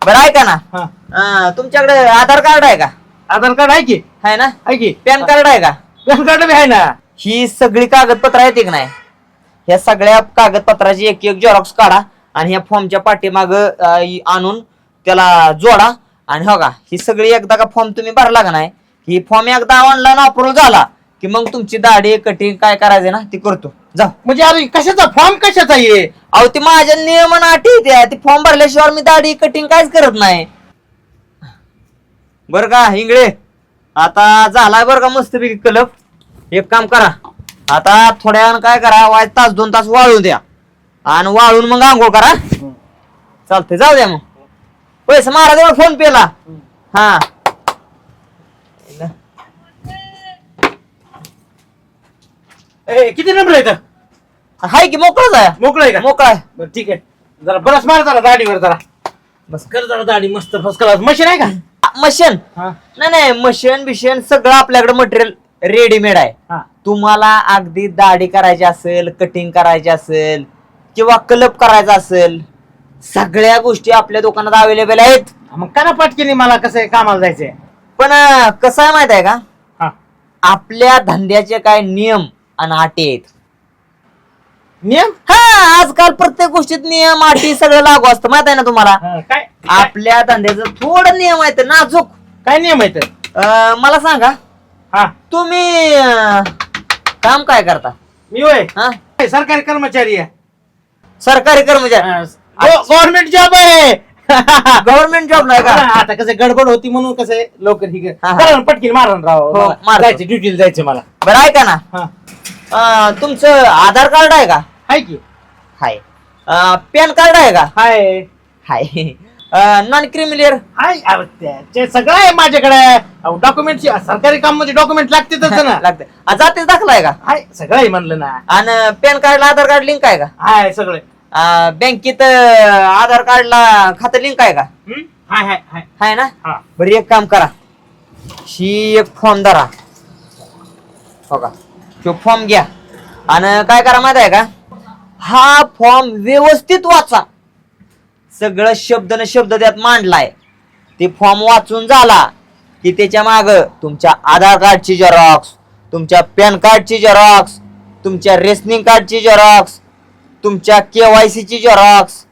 बरं ऐका ना. हा. अं, तुमच्याकडे आधार कार्ड आहे का? आधार कार्ड आहे की? आहे ना? आहे की. पॅन कार्ड आहे का? पॅन कार्ड बी आहे ना. ही सगळी कागदपत्र आहेत की नाही? ह्या सगळ्या कागदपत्राची एक एक झेरॉक्स काढा आणि ह्या फॉर्मच्या पाठीमाग आणून त्याला जोडा. आणि हो का ही सगळी एकदा का फॉर्म तुम्ही भरला का नाही? ही फॉर्म एकदा ऑनलाईन अप्रूव्ह झाला की मग तुमची दाढी कटिंग काय करायचं ना ती करतो. जा. म्हणजे अरे कशाचा? फॉर्म कशाचा आहे? अहो ती माझ्या नियमन अटी त्या. ती फॉर्म भरल्याशिवाय मी दाढी कटिंग काहीच करत नाही. बर का इंगळे. आता झालाय बरं का मस्तपैकी कलप? एक काम करा. आता थोड्या वेळानं काय करा? वाज तास दोन तास वाळू द्या. आणि वाळून मग आंघोळ करा. चालतंय जाऊ द्या मग. पैसे जवळ फोन पेला. हा. ए, किती नंबर आहे इथं? हाय की मोकळच आहे मोकळं आहे का? मोकळा आहे. बरं ठीक आहे. जरा बरंच मार जरा दाढीवर जरा. बस. कर जरा दाढी मस्त फर्स्ट क्लास मशीन आहे का? मशीन. हा. नाही नाही मशीन बिशन सगळं आपल्याकडे मटेरियल रेडीमेड आहे. हा. तुम्हाला अगदी दाढी करायची असेल कटिंग करायची असेल किंवा कलप करायचा असेल सगळ्या गोष्टी आपल्या दुकानात अवेलेबल आहेत. मग करा पटकीने मला कसं आहे कामाला जायचंय. पण अं, कसं आहे माहीत आहे का? हा. आपल्या धंद्याचे काय नियम आणि अटी आहेत. नियम? हा आजकाल प्रत्येक गोष्टीत नियम अटी सगळं लागू असतं. माहीत आहे ना तुम्हाला? हा, काय काय- आपल्या धंद्याचं थोडं नियम आहेत नाजूक. काय नियम आहे तर? अं, मला सांगा हा. तुम्ही अं, काम काय करता? मी होय? हा? सरकारी कर्मचारी आहे. सरकारी कर्मचारी. गव्हर्नमेंट जॉब आहे. गव्हर्नमेंट जॉब नाही का? आता कसं गडबड होती म्हणून कसं लवकर ही हा, हा. पटकीन मारण राव. हो, मला मारतो. जायचं ड्युटीला जायचं मला. बरं ऐका ना. हा. अं, तुमचं आधार कार्ड आहे का? हाय की. हाय. पॅन कार्ड आहे का? हाय. हाय. नॉन क्रिमिलियर हाय अहो, त्याचे सगळं आहे माझ्याकडे. डॉक्युमेंट सरकारी काम म्हणजे डॉक्युमेंट लागतेच ना. लागते. जातीच दाखला आहे का? हाय सगळं आहे म्हणलं ना. आणि पॅन कार्डला आधार कार्ड लिंक आहे का? हाय सगळं अं, बँकेत अं, आधार कार्डला खातं लिंक आहे का? हम्म? हाय हाय हाय. आहे ना? हा. बरं एक काम करा. ही एक फॉर्म धरा. हो का? तो फॉर्म घ्या. आणि काय करा माहीत आहे का? हा फॉर्म व्यवस्थित वाचा. सगळं शब्द न शब्द त्यात मांडलाय. ते फॉर्म वाचून झाला की त्याच्या माग तुमच्या आधार कार्डची झेरॉक्स तुमच्या पॅन कार्डची झेरॉक्स तुमच्या रेशनिंग कार्डची झेरॉक्स तुमच्या केवायसी ची झेरॉक्स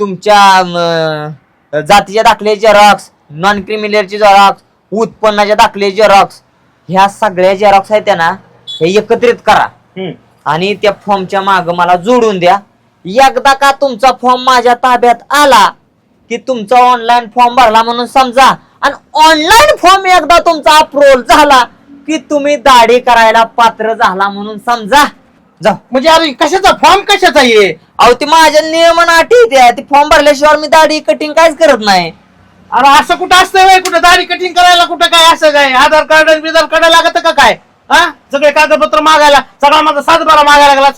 तुमच्या अं, जातीच्या दाखल्याची झेरॉक्स नॉन क्रिमिलियरची झेरॉक्स उत्पन्नाच्या दाखल्याची झेरॉक्स ह्या सगळ्या झेरॉक्स आहेत त्या ना हे एकत्रित करा. हम्म. आणि त्या फॉर्मच्या माग मला जोडून द्या. एकदा का तुमचा फॉर्म माझ्या ताब्यात आला की तुमचा ऑनलाईन फॉर्म भरला म्हणून समजा आणि ऑनलाईन फॉर्म एकदा तुमचा अप्रूव्हल झाला की तुम्ही दाढी करायला पात्र झाला म्हणून समजा. जाऊ म्हणजे अरे कशाचा? फॉर्म कशाचा आहे? अहो ती माझ्या नियमन अटी त्या ती फॉर्म भरल्याशिवाय मी दाढी कटिंग काहीच करत नाही. अरे असं कुठं असतं व्हय? कुठं दाढी कटिंग करायला कुठं काय? असं काय? आधार कार्ड बिधार कार्ड लागत का काय? हा? सगळे कागदपत्र मागायला सगळा माझा सातबारा मागायला लागला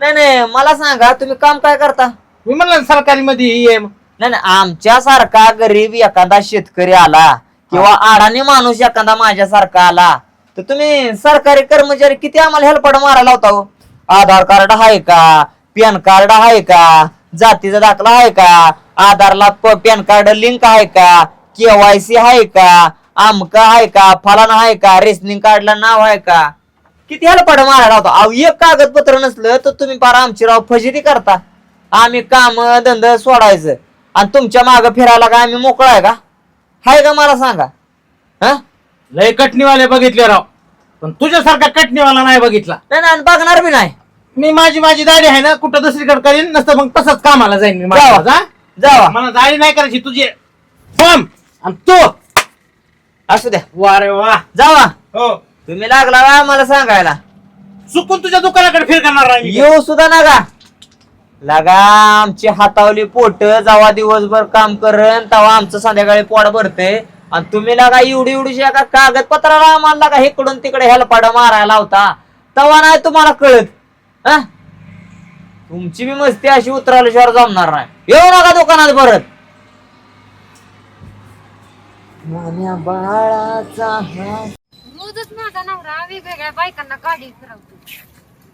नाही नाही मला सांगा तुम्ही काम काय करता? मी म्हणलं सरकारी मध्ये ही आहे. नाही नाही आमच्यासारखा गरीब एखादा शेतकरी आला किंवा अडाणी माणूस एखादा माझ्यासारखा आला तर तुम्ही सरकारी कर्मचारी किती आम्हाला हेल्पड मारायला होता हो? आधार कार्ड आहे का? पॅन कार्ड आहे का? जातीचा दाखला आहे का? आधारला पॅन कार्ड लिंक आहे का? केवायसी आहे का? आमका आहे का? फलाना आहे का? रेशनिंग कार्डला नाव आहे का? किती हेल्पड मारायला होता? अहो एक कागदपत्र नसलं तर तुम्ही पार आमची राव फजिती करता. आम्ही काम धंद सोडायचं. आणि तुमच्या माग फिरायला का आम्ही मोकळा आहे का? हाय का मला सांगा? हा? लय कटणीवाले बघितले राव. पण तुझ्यासारखा कटणीवाला नाही बघितला. नाही आणि बघणार बी नाही. मी माझी माझी दाढी आहे ना कुठं दुसरीकडे करीन नसतं मग तसंच कामाला जाईन मी जावा. माझा? जावा. मला दाढी नाही करायची तुझी फॉर्म आणि तू. असू द्या. वा रे वा. जावा. हो. तुम्ही लागला का मला सांगायला. चुकून तुझ्या दुकानाकडे फिर करणार मी. येऊ सुद्धा नका. लगा आमची हातावली पोट जेव्हा दिवसभर काम करण तेव्हा आमचं संध्याकाळी पोट भरते आणि तुम्ही लगा एवढी एवढीशी एका कागदपत्राला आम्हाला लगा इकडून तिकडे हेलपाड मारायला होता तेव्हा नाही तुम्हाला कळत. हा? तुमची बी मस्ती अशी उतरवल्याशिवाय जमणार नाही. येऊ नका दुकानात परत. बाळाचा हात रोजच माझा नवरा वेगवेगळ्या बायकांना गाडी फिरवतो.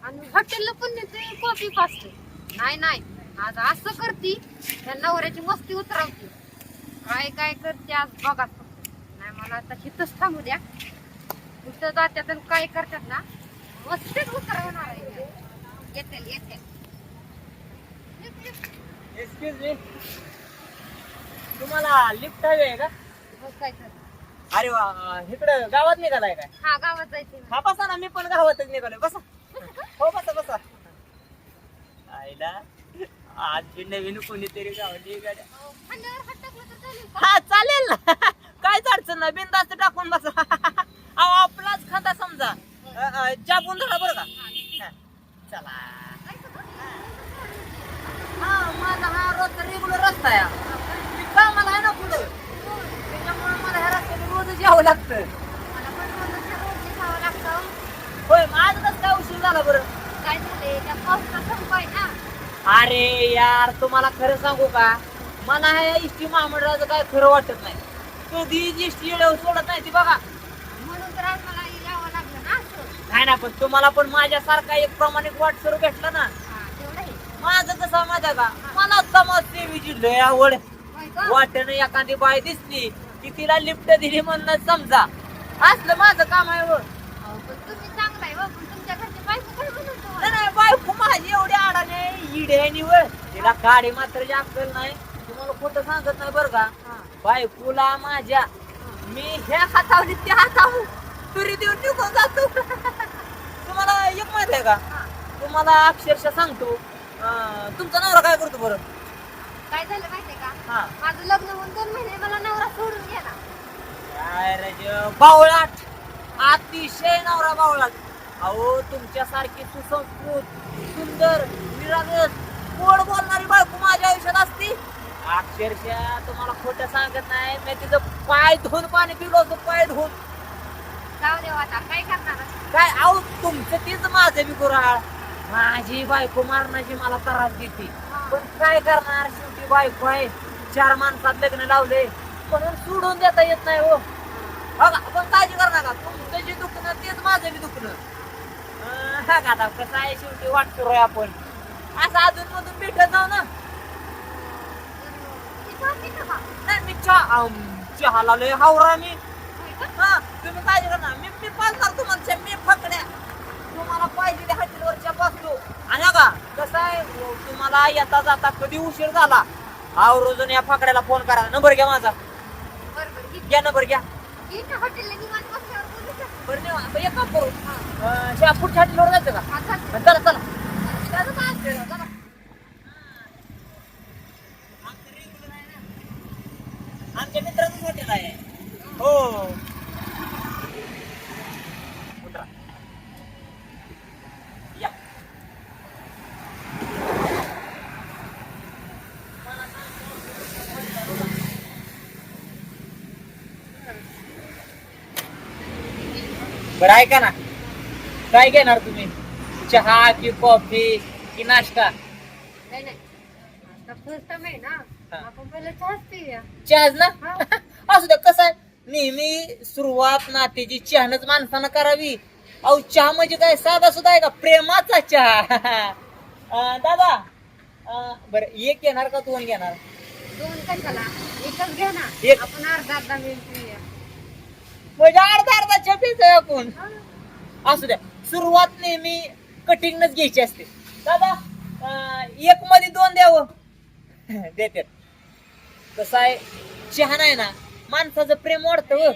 आणि हॉटेलला पण नेते कॉफी नाही नाही. आज असं करती त्या नवऱ्याची मस्ती उतरवते. काय काय करते आज बघा. मला आता हिथंच थांबू द्या. कुठं जात्यात आणि काय करतात ना मस्तीच उतरवणार आहे येतील येतील. एक्सक्यूज मी तुम्हाला लिफ्ट हवी आहे का? तर. अरे वा इकडं गावात निघालाय काय? हा गावात जायचं हा बसा ना मी पण गावातच निघालोय. बसा. हो बसा बसा. आईला आज बी नवीन कोणीतरी गावाची गाड्या तर का? हा चालेल ना. कायच अडचण नाही बिंदास्त टाकून बसा. अहो आपलाच खाता समजा. चापून धरा बरं का? हा, चला. हा माझा हा रोजचा रेग्युलर रस्ता आहे. मी कामाला आहे ना पुढं. त्याच्यामुळे मला ह्या रस्त्याने रोजच यावं लागतं. मला पण रोजच्या रोज खावं लागतं होय मग आज कसं काय उशीर झाला बरं? काय झालंय? त्या पावसा संपाय ना. अरे यार तुम्हाला खरं सांगू का? मला ह्या इष्टी महामंडळाचं काय खरं वाटत नाही. कधी इष्टी येळेवर सोडत नाही ती बघा. म्हणून तर आज मला यावं लागलं ना असं. नाही ना पण तुम्हाला पण माझ्यासारखा एक प्रामाणिक वाटसरू भेटला ना. हा तेवढं आहे. माझं कसं माझ्या का? मला समाज सेवेची लय आवड होय का? वाटेनं एखादी बाय दिसली की तिला लिफ्ट दिली म्हणून समजा. असलं माझं काम आहे व. अहो, पण तुम्ही चांगला आहे बा, पण तुमच्या घरचे बायको काय म्हणून नाही, तुम्हाला? नाही बायको माझी एवढी अडाणे इडे निवड तिला काडी मात्र अक्कल नाही. खोटं सांगत नाही बरं का? हा, बायकोला माझ्या मी ह्या हातावर त्या हातावर तुरी देऊन निघून जातो. तुम्हाला एक माहीत आहे का? हा. तुम्हाला अक्षरशः सांगतो अं, तुमचा नवरा काय करतो बरं? काय झालं माहितीये का? हा. माझं लग्न होऊन दोन महिने मला नवरा सोडून गेला. काय रे जे बावळाट. अतिशय नवरा बावळाट. अहो तुमच्यासारखी सुसंस्कृत सुंदर निरागस गोड बोलणारी बायको माझ्या आयुष्यात असती. अक्षरशः तुम्हाला खोटं सांगत नाही. मी तिचं पाय धुवून पाणी पिलो होतो पाय धुवून. जाऊ आता काय करणार काय अहो तुमचं तीच माझं बी गुराळ. माझी बायको मारण्याची मला त्रास देते. पण काय करणार? शेवटी बायको आहे. चार माणसात लग्न लावले. म्हणून सोडून देता येत नाही हो. बघा पण काळजी कर नका. तुमचं जे दुखणं तेच माझं बी दुखणं. अं, हा का आता कसं आहे? शेवटी वाटतो आपण. असं अजून मधून भेटत जाऊ ना. का? नाही मी चहा चहाला लय हावरा मी? हा तुम्ही काळजी करणार मी मी पालणार तुम्हाला मी फकड्या तुम्हाला पाहिजे त्या हॉटेलवरच्या बसतो आणि का कसं आहे तुम्हाला येता जाता कधी उशीर झाला आवर्जून या फाकड्याला फोन करा नंबर घ्या माझा. घ्या नंबर घ्या. बरं एक काम करू पुढच्या हॉटेलवर जायचं का. चला चला चला, चला, चला. आमच्या मित्राचं हॉटेल आहे हो उतरा. या बरं ऐका ना. काय घेणार तुम्ही? चहा की कॉफी की नाश्ता? नाही, नाही. आता first time आहे ना. हा. आपण पहिलं चहाच पिऊया. चहाच ना? हा. असू द्या कसं आहे? नेहमी सुरुवात नात्याची चहानच माणसानं करावी. अहो चहा म्हणजे काय? साधा सुद्धा आहे का? प्रेमाचा चहा. अं, दादा अं, बरं एक घेणार का दोन घेणार? दोन कशाला? एकच घ्या ना. एक. आपण अर्धा अर्धा मिनिट पिऊया. म्हणजे अर्धा अर्धा प्यायचा आपण. असू द्या. सुरुवात नेहमी कटिंगनच घ्यायची असते. दादा एक मध्ये दोन द्यावं? देतात कसं आहे? चहा नाही ना. माणसाचं प्रेम वाढतं हो.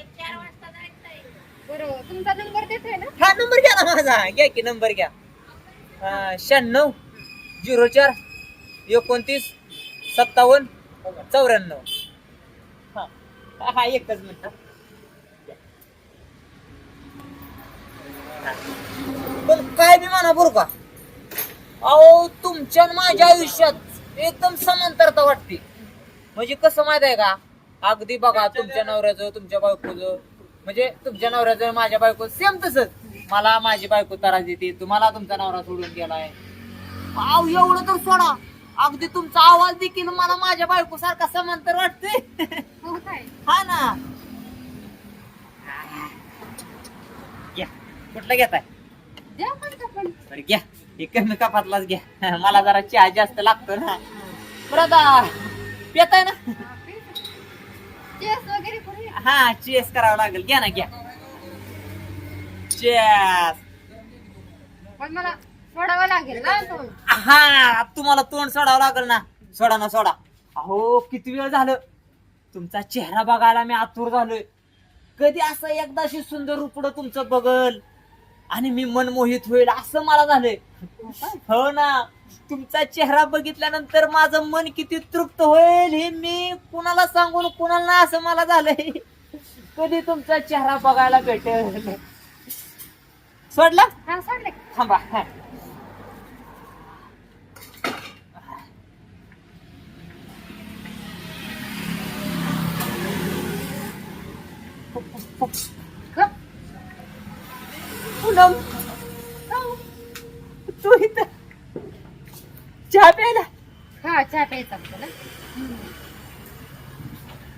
तुमचा नंबर देतोय ना? हा नंबर घ्या ना माझा. घ्या की नंबर घ्या. अं, शहाण्णव झिरो चार एकोणतीस सत्तावन्न चौऱ्याण्णव. हा हा एकच मिनिट. पण काय बी म्हणा बरं का. अहो तुमच्या आणि माझ्या आयुष्यात एकदम समांतरता वाटते. म्हणजे कसं माहीत आहे का? अगदी बघा तुमच्या नवऱ्याचं तुमच्या बायकोचं म्हणजे तुमच्या नवऱ्याचं माझ्या बायको सेम तसंच. मला माझी बायको त्रास देते तुम्हाला तुमचा नवरा सोडून गेलाय. अहो एवढं तर सोडा. अगदी तुमचा आवाज देखील मला माझ्या बायको सारखा समांतर वाटते हो काय? हा ना. कुठला घेताय? द्या पण घ्या. कमी कपातलाच घ्या. मला जरा चहा जास्त लागतो ना. बरं आता पेताय ना? हा, पिऊ. हा चेस करावं लागेल. घ्या ना घ्या. चेस. पण मला सोडावं लागेल ना हा तुम्हाला तोंड सोडावं लागेल ना. सोडा ना सोडा. अहो किती वेळ झालं? तुमचा चेहरा बघायला मी आतुर झालोय. कधी असं एकदाशी सुंदर रुपड तुमचं बघल? आणि मी मनमोहित होईल असं मला झालंय. हो ना. तुमचा चेहरा बघितल्यानंतर माझं मन किती तृप्त होईल हे मी कुणाला सांगून कुणाला नाही असं मला झालंय. कधी तुमचा चेहरा बघायला भेटेल? सोडला? हा सोडले. थांबा हा. पूनम तू इथं. चहा प्यायला? हा चहा प्यायचा आपल्याला.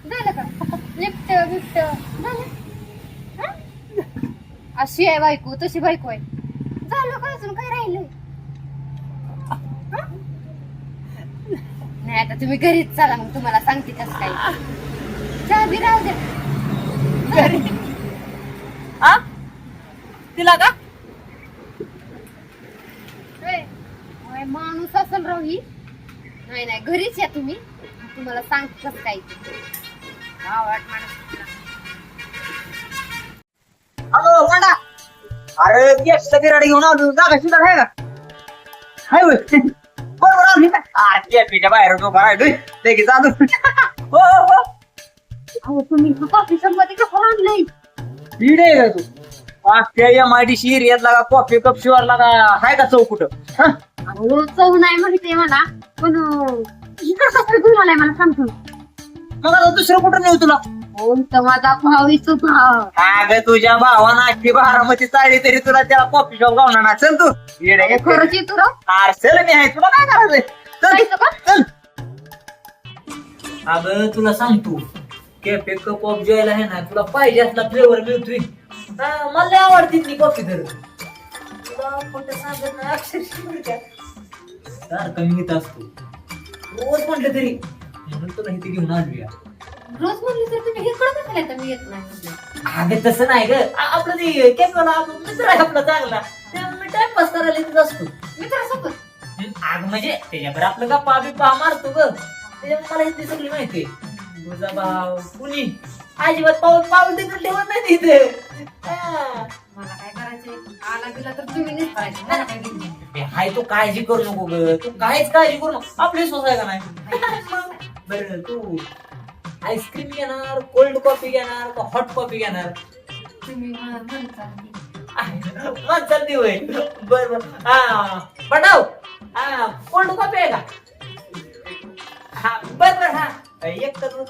झालं का? लिफ्ट बिफ्ट झालं. हा? अशी आहे बायको तशी बायको आहे. झालं का अजून? काय राहिलंय? हा? नाही आता तुम्ही घरीच चला मग तुम्हाला सांगते कसं काय. चहा बी राहू द्या. घरी. आ तिला का? होय. माणूस असेल राव ही. नाही नाही घरीच या तुम्ही. तुम्हाला सांगते कसं काय ते. माणूस वाडा. अरे गेस्ट बिराड घेऊन आलो. जागा सुद्धा आहे का हाय होय. बरोबर आली. अरे बाहेर उभा राहिलोय लगेच आलो हो हो हो. अहो तुम्ही कॉफी संपत्ती कसं आणलंय? इडे आहे का तू? त्या एम आय डी लागा कॉफी कप शिवार लागा. हाय का चौक कुठं? हं? अहो चव नाही माहितीये मला पण अं, इकडं कसं घेऊन आलाय मला सांगतो मग आता दुसरं कुठं नेऊ तुला? हो तर माझा भाव येतो भाव. अगं तुझ्या भावानं अख्खी बारामती चाळली तरी तुला त्याला कॉफी शॉप गावणार. ना चल तू. येडे खरंच येतो राव अरे चल मी आहे. तुला काय करायचंय? चल. जायचं का? चल. अगं तुला सांगतो कॅफे कप ऑफ जॉयला आहे ना तुला पाहिजे असला फ्लेवर मिळतोय. मला लय आवडते ती कॉफी तर. तुला खोटं सांगत नाही अक्षरशः बरं का. सारखं मी इथं असतो. रोज म्हटलं तरी. म्हणून तुला इथे घेऊन आलोया रोज म्हणली तर तुम्ही इकडं कसं येतं मी येत नाही म्हटलं. अगं तसं नाही ग. आ- आपलं ते कॅफेला आपण मित्र आहे आपला चांगला. त्यामुळे टाइमपास करायला इथेच असतो. मित्रासोबत? आग म्हणजे त्याच्याकडे आपलं गप्पा बिप्पा मारतो ग. त्याच्यामुळे मला इथे सगळी माहिती तुझा भाव कुणी? अजिबात पाऊल पाऊल देखील ठेवत नाही तिथे. मला काय करायचंय? आला गेला तर तुम्ही करायचं मला काय हाय तू काळजी करू नको ग. तू काहीच काळजी करू नको. आपली सोसाय का नाही? बरं तू आईस्क्रीम घेणार कोल्ड कॉफी घेणार का हॉट कॉफी घेणार? तुम्ही मला म्हणता मग चालते होय. बर बर. हा. पटाव हा. कोल्ड कॉफी आहे का? हा. बर बर हा. एक तर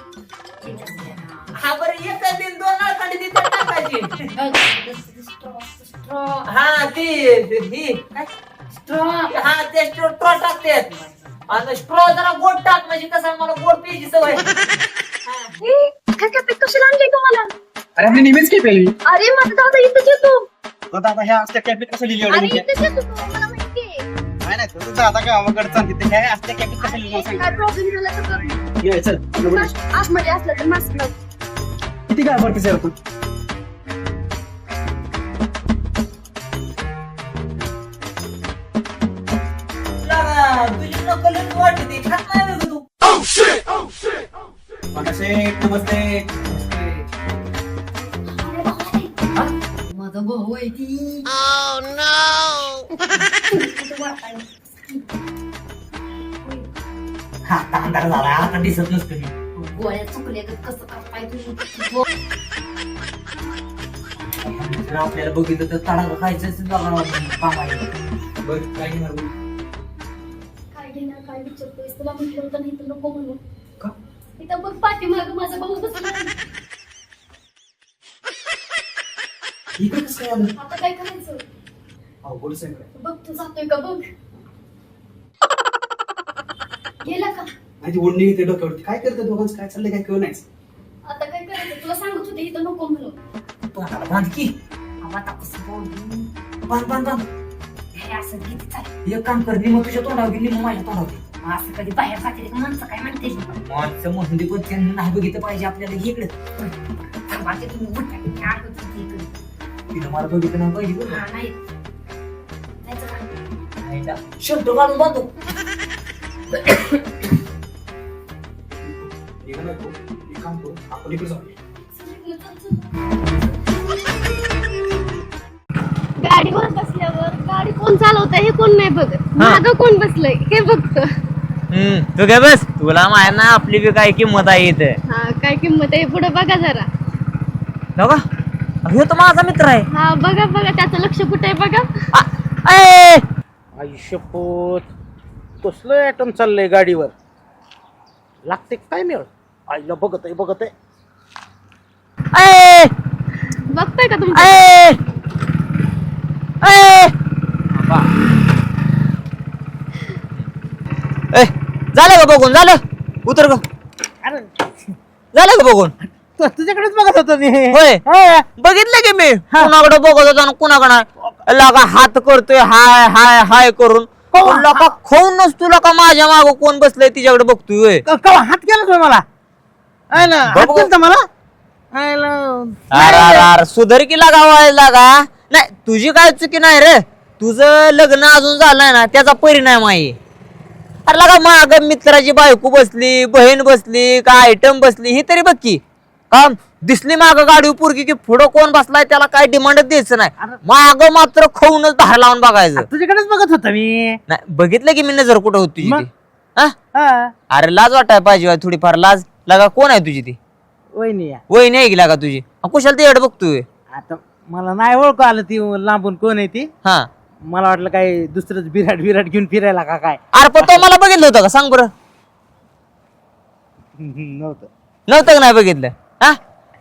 हा बरं एक तर दिन दोन नळकांडी तिथे टाकायची स्ट्रॉ हा ती ही काय? स्ट्रॉ हा ते स्ट्रॉ टाकतात आणि स्ट्रॉ जरा गोड टाक म्हणजे कसं मला गोड प्यायची सवय हा. कशाला आणले तुम्हाला अरे आपली नेहमीच काय पहिली अरे माझा दादा इथंच येतो दादा ह्या असल्या कॅफेत कसं लिहिली अरे एवढी इथंच येतो तो, मला माहितीये नाही नाही तुझं दादा गावाकडचा तिथे काय असल्या कॅफेत कसं लिहिली काय प्रॉब्लेम झाला तर बघ. ये, चल बरोबर. आतमध्ये असलं तर मास्क लाव किती काय भरतीस यार तू तुला तुझी नकलच वाटते खात नाही बघ तू कसे नमस्ते माझा भाऊ आहे ती हा आता अंधार झाला आता दिसत नसतो मी गोळ्या चुकल्या तर कसं करताय तुम्ही आपल्याला बघितलं तर तडाखा खायचं बरं काय घेणार. काय घेणार काय विचारतोयस? तुला म्हटलं होतं नाही तर नको म्हणून. का? इथं बघ पाठीमाग माझा भाऊ बसला. आहे. इकडे कसं काय आलं? आता काय करायचं? अवघड सांग बघ तू जातोय का? बघ. गेला का? माझी ओढणी घेते डोक्यावरती. काय करते दोघांचं? काय चाललंय? काय कळ नाही आता काय करायचं? तुला सांगत होते इथं नको म्हणून. तोंडाला बांध की. आता कसं बोलू? बांध बांध बांध. हे असं किती चालेल एक काम कर निम तुझ्या तोंडावर घे निम माझ्या तोंडावर घे. असं कधी बाहेर जाते का माणसं काय म्हणते? माणसं म्हणून दे पण त्यांना नाही बघितलं पाहिजे आपल्याला इकडे. बाकी तुम्ही उठा. की आठ होती इकडे. तिनं मला बघितलं नाही पाहिजे बरं. हा, नाही? आईला शर्ट जातो आपण इकडे गाडीवर बसल्यावर? गाडी कोण चालवत हे कोण नाही बघत. मागं कोण बसलंय? हे बघत. हम्म. तू काय बस. तुला माहीत ना आपली बी काय किंमत आहे इथं. हा काय किंमत आहे? पुढे बघा जरा. हो का ह्यो तर माझा मित्र आहे. हा बघा बघा. त्याचं लक्ष कुठे आहे बघा. आ, ए! आयुष्यपोत कसलं ॲटम चाललंय गाडीवर? लागते काय मिळ? आईला बघत आहे बघत आहे बघताय का तुम्ही! ए, झालं का बघून? झालं? उतर ग. अरे. झालं का बघून? तु- तुझ्याकडेच बघत होतो मी. होय. हा. बघितलं की मी? कुणाकडे बघत होता आणि कुणाकडे लगा हात करतोय हाय हाय हाय करून. हो. लका खाऊनच तुला का माझ्या माग कोण बसलंय तिच्याकडे बघतोय होय. क- कवा हात केला तुम्ही मला? आहे ना? हात बघ- मला. अरे अरे अरे सुधर की लागा व्हायला लागा नाही तुझी काय चुकी नाही रे. तुझं लग्न अजून झालंय ना त्याचा परिणाम आहे. अरे लागा माग मित्राची बायको बसली बहीण बसली का आयटम बसली ही तरी बघ की. का दिसली माग गाडी पोरगी की पुढं कोण बसलाय त्याला काय डिमांडच द्यायचं नाही. माग मात्र खाऊनच बाहेर लावून बघायचं. तुझ्याकडेच बघत होता मी. नाही बघितलं की मी नजर कुठं होती तुझी मग? ती? हा? हा. अरे लाज वाटाय पाहिजे बा थोडीफार लाज. लागा कोण आहे तुझी ती? वहिनी या. वहिनी आहे की तुझी? अ, कुशाला ते एड बघतोय. आता मला नाही ओळखू आलं ती लांबून कोण आहे ती. हा. मला वाटलं काय दुसरंच बिराट बिराट घेऊन फिरायला का काय? अरे पण तो मला बघितलं होतं का? सांग बरं. नव्हतं. नव्हतं का नाही बघितलं? हा?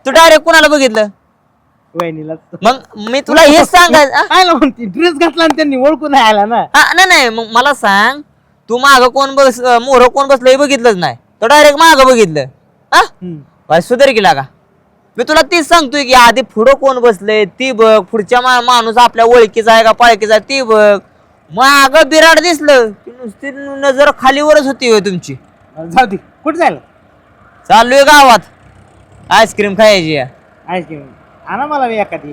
तू डायरेक्ट कुणाला बघितलं? वहिनीला. मग मी तुला हेच सांगायचं हा? म्हणते ड्रेस घातला आणि त्यांनी ओळखू नाही आला ना. हा, नाही नाही मग मला सांग. तू माग कोण बस मोर कोण बसलं हे बघितलंच नाही. तो डायरेक्ट माग बघितलं. हा? हम्म. भाई सुधार की? लागा मी तुला तीच सांगतोय की आधी पुढं कोण बसलंय? ती बघ पुढच्या मा- माणूस आपल्या ओळखीचा आहे का पाळखीचा आहे ती बघ. माग बिराड दिसलं की नुसती नजर खालीवरच होती होय तुमची. जाऊ दे कुठे जायला चाललोय गावात. आईस्क्रीम खायची आहे. आईस्क्रीम. आणा मला बी एखादी.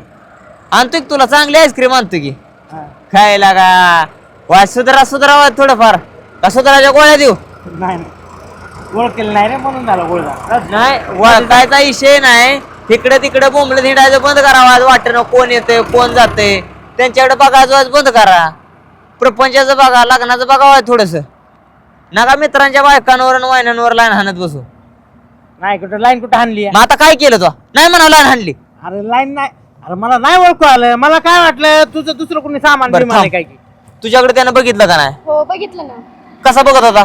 आणतो की तुला चांगली आईस्क्रीम आणतो की. हा. खायला का? वा सुधरा सुधरा थोडंफार. का सुधराच्या गोळ्या देऊ? नाही नाही. ओळखेल नाही रे म्हणून झाला गोळदा नाही वळखायचा विषय नाही. तिकडे तिकडे बोंबलं हिंडायचं बंद करावं आज वाटणं कोण येते कोण जाते त्यांच्याकडे बघायचं आज बंद करा. प्रपंचाचं बघा लग्नाचं बघावं थोडस. नका मित्रांच्या बायकांवर आणि वायनांवर लाईन हाणत बसू. नाही कुठं लाईन कुठं आणली मग आता काय केलं तो? नाही म्हणा लाईन हाणली. अरे लाईन नाही. अरे मला नाही ओळखू आलं. मला काय वाटलं तुझं दुसरं कोणी सामान बरं, बिमान आहे थांब. काय की? तुझ्याकडे त्यानं बघितलं का नाही? हो बघितलं ना. कसा बघत होता?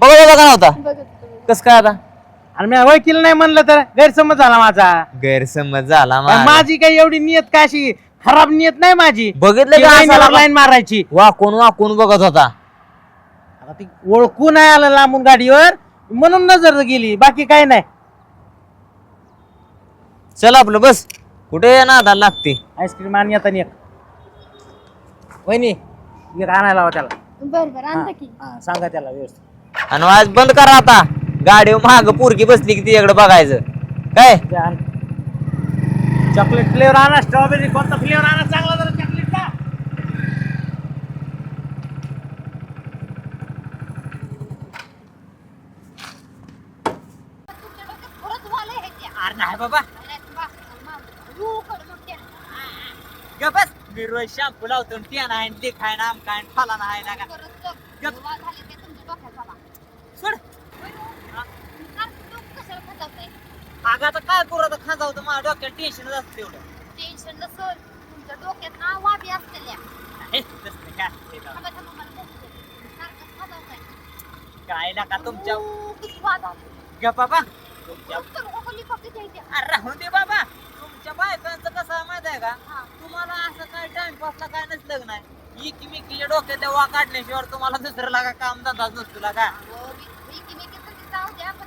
बघत होता का नव्हता? कस काय आता? आणि मी ओळखील नाही म्हणलं तर गैरसमज झाला माझा. गैरसमज झाला माझा. माझी काही एवढी नियत काय अशी खराब नियत नाही माझी? बघितलं का असा लाईन मारायची. वाकून वाकून बघत होता. आता ती ओळखू नाही आलं लांबून गाडीवर. म्हणून नजर गेली बाकी काय नाही. चल आपलं बस. कुठे नादाला लागते. आईस्क्रीम आणि आता एक. वहिनी एक आणायला लावा त्याला. बर बर आणता की. हा, सांगा त्याला व्यवस्थित. आणि आज बंद करा आता. गाडी माग पोरगी बसली की तिच्याकडे बघायचं. काय? चॉकलेट फ्लेवर आणा स्ट्रॉबेरी कोणता फ्लेवर आणा चांगला जरा चॉकलेटचा तुमच्या अरे नाही बाबा. नाही, बस. मी रोज शॅम्पू लावतो आणि ते नाही ते खाय ना काय फाला नाही ना खरंच गप. वा झाले ते तुमच्या डोक्यात बाबा. सोड होय ना? सारखं डोकं कशाला खचावतंय? अगं आता काय करू आता खाजा होतं माझ्या डोक्यात टेन्शनच असतं तेवढं टेन्शन नसल तुमच्या डोक्यात ना वाबी असलेल्या हे, काय असते तेव्हा. थांबा, थांबा, मला बघू दे. सारखं खचावतंय. काय लागा तुमच्या ऊ, किती वाद आले. ग बाबा तुमच्या फक्त द्यायचे. अरे राहून दे बाबा तुमच्या बायकांचं कसं आहे माहीत आहे का हा. तुम्हाला असं काय टाइमपासला काय नसलं नाही इकमेकीच्या डोक्यात वा काढण्याशिवाय तुम्हाला दुसरं लागा काम धंदाच नसतो लागा हो, मी- मी की- मी की तरी जाऊ द्या, पण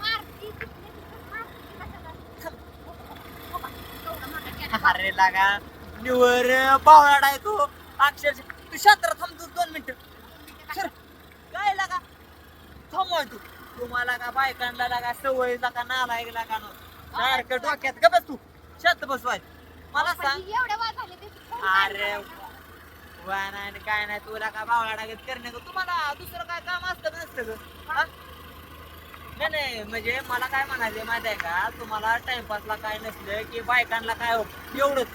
मारती, कशाला? पप्पा, एवढं मोठं केलं. अरे लागा निवर बावळाड आहे तू अक्षरशः तू शात्र थांबतो दोन मिनिटं. सर काय लागा? थांबवाय तू. तुम्हाला का बायकांना लागा सवय लागा नालायक लागा नो. सारखं डोक्यात का बस तू. शांत बसवाय मला सांग. पप्पाजी, एवढे वाद झाले अरे काय? वा नाही आणि काय नाही तुला काय भावला लागत करणे का तुम्हाला. दुसरं काय काम असतं का नसतं हा? नाही नाही म्हणजे मला काय म्हणायचं माहिती आहे का? तुम्हाला टाइमपासला काय नसलं की बायकांना काय हो? एवढंच.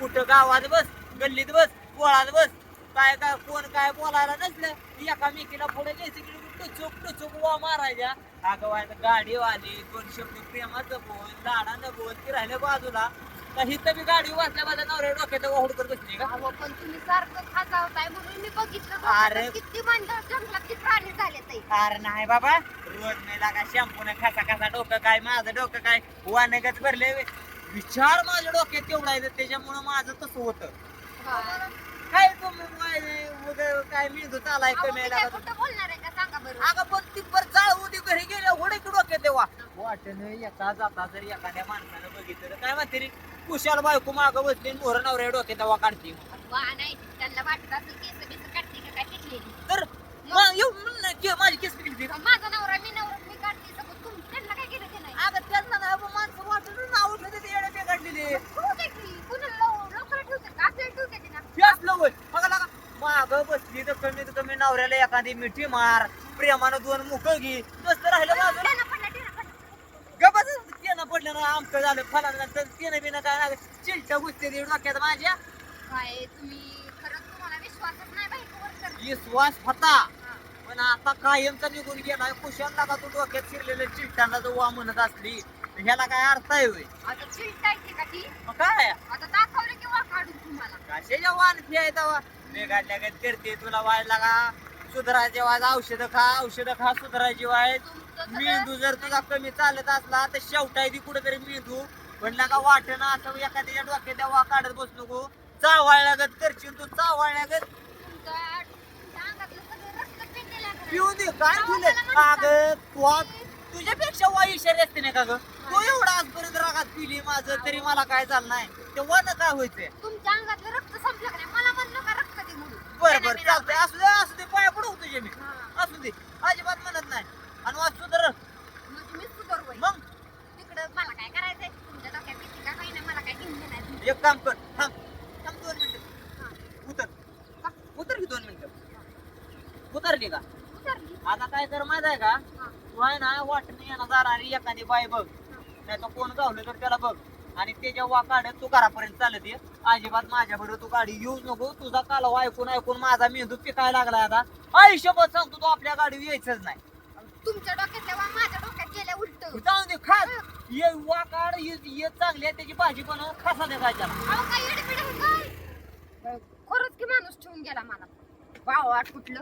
कुठं गावात बस गल्लीत बस पोळात बस काय काय कोण काय बोलायला नसलं की एकामेकीला पुढे घ्यायचं की टुचूक टुचूक वा मारायच्या. अगं वाय गाडी वाली दोन शब्द प्रेमाचं बोल लाडानं बोल ती राहिलं बाजूला. हिथं बी गाडी वाचल्या माझ्या नवऱ्या डोक्यात वाहूड करत बसली का? अहो, पण तुम्ही सारखं म्हणून मी बघितलं अरे. किती मांडव जंगलात किती प्राणी झाले ते अरे नाही बाबा रोज नाही लागा शॅम्पून खासा खासा डोकं काय माझं डोकं काय वानगच भरले. विचार माझ्या डोक्यात तेवढा आहे त्याच्यामुळं माझं तसं होतं. काय तुम्ही उगा काय मेंदू चालाय अहो, कमी मी बोलणार आहे का? सांगा बरं. अगं पण ती पर जाळू दे घरी गेल्या होडे की डोक्यात तेव्हा वाटणं एका जाता जर एखाद्या माणसानं बघितलं तर काय म्हणते रे? कुशाल बायको मागं बसली मोहर नवऱ्या डोक्यात तेव्हा काढते. वा नाही त्यांना वाटत असेल केस बिस काढते का काय पिकलेली तर मग? येऊ म्हण ना, की माझी केस पिकली माझा नवरा मी नवरा मी काढते सगळं. तुम त्यांना काय केलं ते नाही? अगं त्यांना नाही बा, माणसं वाटून नाव ठेवते ते येडे बिघडलेले ठेवू दे की कुणाला लव- लवकर ठेवते का? असं ठेवते ते ना? त्याच लवय बघा लागा माग बसली तर कमीत कमी नवऱ्याला एखादी मिठी मार. प्रेमानं दोन मुख घे. नसतं राहिलं त्यांना पडला त्यांना पडला गपच त्यानं पडलं ना आमचं झालं फलानं त्यानं बिनं काय नाही. चिलट्या गुस्ती डोक्यात माझ्या. काय तुम्ही खरंच तुम्हाला विश्वासच नाही बायकोवर तर विश्वास होता. पण आता कायमचा निघून गेलाय. कुशाल लागा तू डोक्यात शिरलेल्या चिलट्यांना जो वा म्हणत असली तर ह्याला काय अर्थ आहे होय? आता चिलटायची का ती? मग काय? आता दाखवलं किंवा काढून तुम्हाला. कशाच्या वाण फी तवा. वेगाडल्या गत करते तुला वाय लागा. सुधारायचे वाज औषधं खा औषधं खा सुधारायची वाय तुमचं सगळं- मेंदू जर तुझा कमी चालत असला तर शेवटाय दी कुठेतरी मेंदू. पण का वाटण असं एखाद्या डोक्यात वा काढत बस नको. चावाळल्यागत करशील तू चावाळल्यागत. पिऊन दे काय तुला? अगं तू तुझ्यापेक्षा वाई शरी असते नाही का ग? तू एवढा आजपर्यंत रागात पिली माझं तरी मला काय चाललं नाही. ते वन काय व्हायचंय? तुमच्या अंगातलं रक्त संपलं का नाही? मला म्हणलं का रक्त दे म्हणून. बरं बरं चालतंय. असू दे असू दे पाया पडू तुझे मी. असू दे. अजिबात म्हणत नाही. आणि वाच सुधर म्हणजे मी सुधारवय मग? तिकडं मला काय करायचंय? तुमच्या डोक्यात किती का? काही नाही मला काय घेऊन नाही. एक काम कर थांब. थांब दोन मिनिटं. उतर. उतर की दोन मिनिटं. उतरली का? उतरली. आता काय कर माहीत आहे का. तू आहे ना वाटणी येणार जाणारी एखादी बाई बघ. नाही तर कोण गावलं तर त्याला बघ. आणि त्याच्या वा काढत तू घरापर्यंत चालत ये अजिबात माझ्या बरोबर तू गाडी येऊच नको. तुझा कालवा ऐकून ऐकून माझा मेंदू पिकायला लागलाय आता. आयुष्यभर सांगतो तू आपल्या गाडी यायचंच नाही. तुमच्या डोक्यात तेव्हा माझ्या डोक्यात गेल्या उलट. जाऊन दे खा ये वा काढ ये ये चांगली आहे त्याची भाजी बनव खासा दे काय अहो खरंच की माणूस ठेवून गेला मला. भावाट कुठलं?